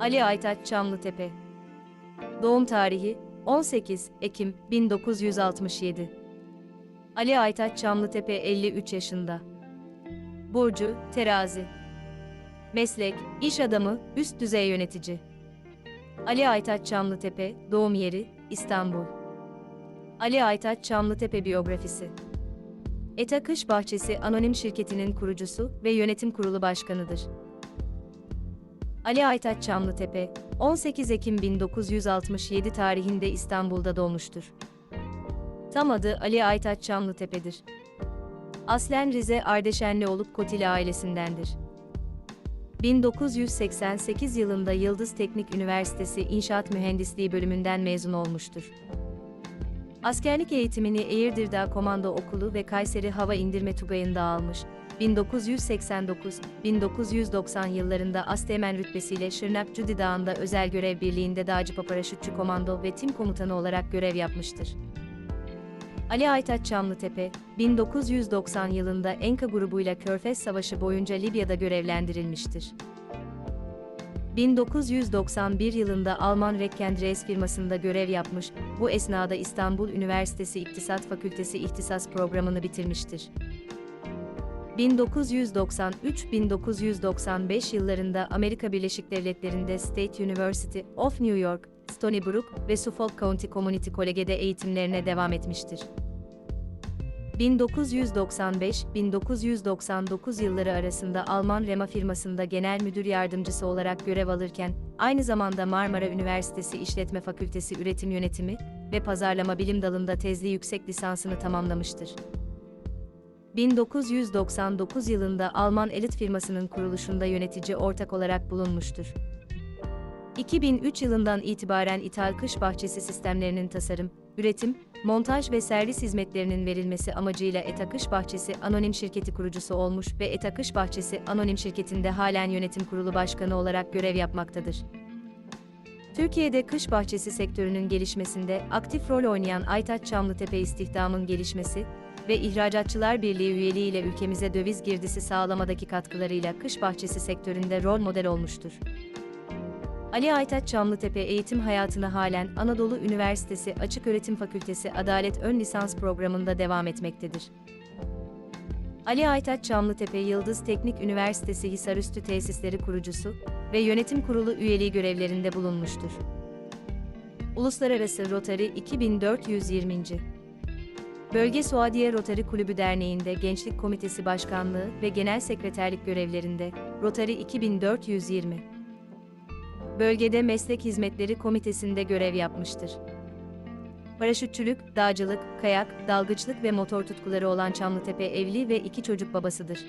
Ali Aytaç Çamlıtepe. Doğum tarihi 18 Ekim 1967 Ali Aytaç Çamlıtepe 53 yaşında. Burcu Terazi. Meslek İş adamı Üst düzey yönetici. Ali Aytaç Çamlıtepe Doğum yeri İstanbul. Ali Aytaç Çamlıtepe biyografisi. Eta Kış Bahçesi Anonim Şirketi'nin kurucusu ve yönetim kurulu başkanıdır. Ali Aytaç Çamlıtepe, 18 Ekim 1967 tarihinde İstanbul'da doğmuştur. Tam adı Ali Aytaç Çamlıtepe'dir. Aslen Rize Ardeşenli olup Kotili ailesindendir. 1988 yılında Yıldız Teknik Üniversitesi İnşaat Mühendisliği bölümünden mezun olmuştur. Askerlik eğitimini Eğirdir'de Komando Okulu ve Kayseri Hava İndirme Tugayı'nda almış. 1989-1990 yıllarında Asteğmen rütbesiyle Şırnak Cudi Dağı'nda özel görev birliğinde Dağcıpa Paraşütçü Komando ve Tim Komutanı olarak görev yapmıştır. Ali Aytaç Çamlıtepe, 1990 yılında Enka grubuyla Körfez Savaşı boyunca Libya'da görevlendirilmiştir. 1991 yılında Alman Reckendreis firmasında görev yapmış, bu esnada İstanbul Üniversitesi İktisat Fakültesi İhtisas programını bitirmiştir. 1993-1995 yıllarında Amerika Birleşik Devletleri'nde State University of New York, Stony Brook ve Suffolk County Community College'de eğitimlerine devam etmiştir. 1995-1999 yılları arasında Alman Rema firmasında genel müdür yardımcısı olarak görev alırken, aynı zamanda Marmara Üniversitesi İşletme Fakültesi Üretim Yönetimi ve Pazarlama Bilim Dalı'nda tezli yüksek lisansını tamamlamıştır. 1999 yılında Alman elit firmasının kuruluşunda yönetici ortak olarak bulunmuştur. 2003 yılından itibaren ithal kış bahçesi sistemlerinin tasarım, üretim, montaj ve servis hizmetlerinin verilmesi amacıyla Eta Kış Bahçesi Anonim Şirketi kurucusu olmuş ve Eta Kış Bahçesi Anonim Şirketi'nde halen yönetim kurulu başkanı olarak görev yapmaktadır. Türkiye'de kış bahçesi sektörünün gelişmesinde aktif rol oynayan Aytaç Çamlıtepe istihdamın gelişmesi ve İhracatçılar Birliği üyeliği ile ülkemize döviz girdisi sağlamadaki katkılarıyla kış bahçesi sektöründe rol model olmuştur. Ali Aytaç Çamlıtepe eğitim hayatını halen Anadolu Üniversitesi Açıköğretim Fakültesi Adalet Ön Lisans programında devam etmektedir. Ali Aytaç Çamlıtepe Yıldız Teknik Üniversitesi Hisarüstü Tesisleri kurucusu ve yönetim kurulu üyeliği görevlerinde bulunmuştur. Uluslararası Rotary 2420. Bölge Suadiye Rotary Kulübü Derneği'nde Gençlik Komitesi Başkanlığı ve Genel Sekreterlik görevlerinde Rotary 2420. Bölgede Meslek Hizmetleri Komitesi'nde görev yapmıştır. Paraşütçülük, dağcılık, kayak, dalgıçlık ve motor tutkuları olan Çamlıtepe evli ve iki çocuk babasıdır.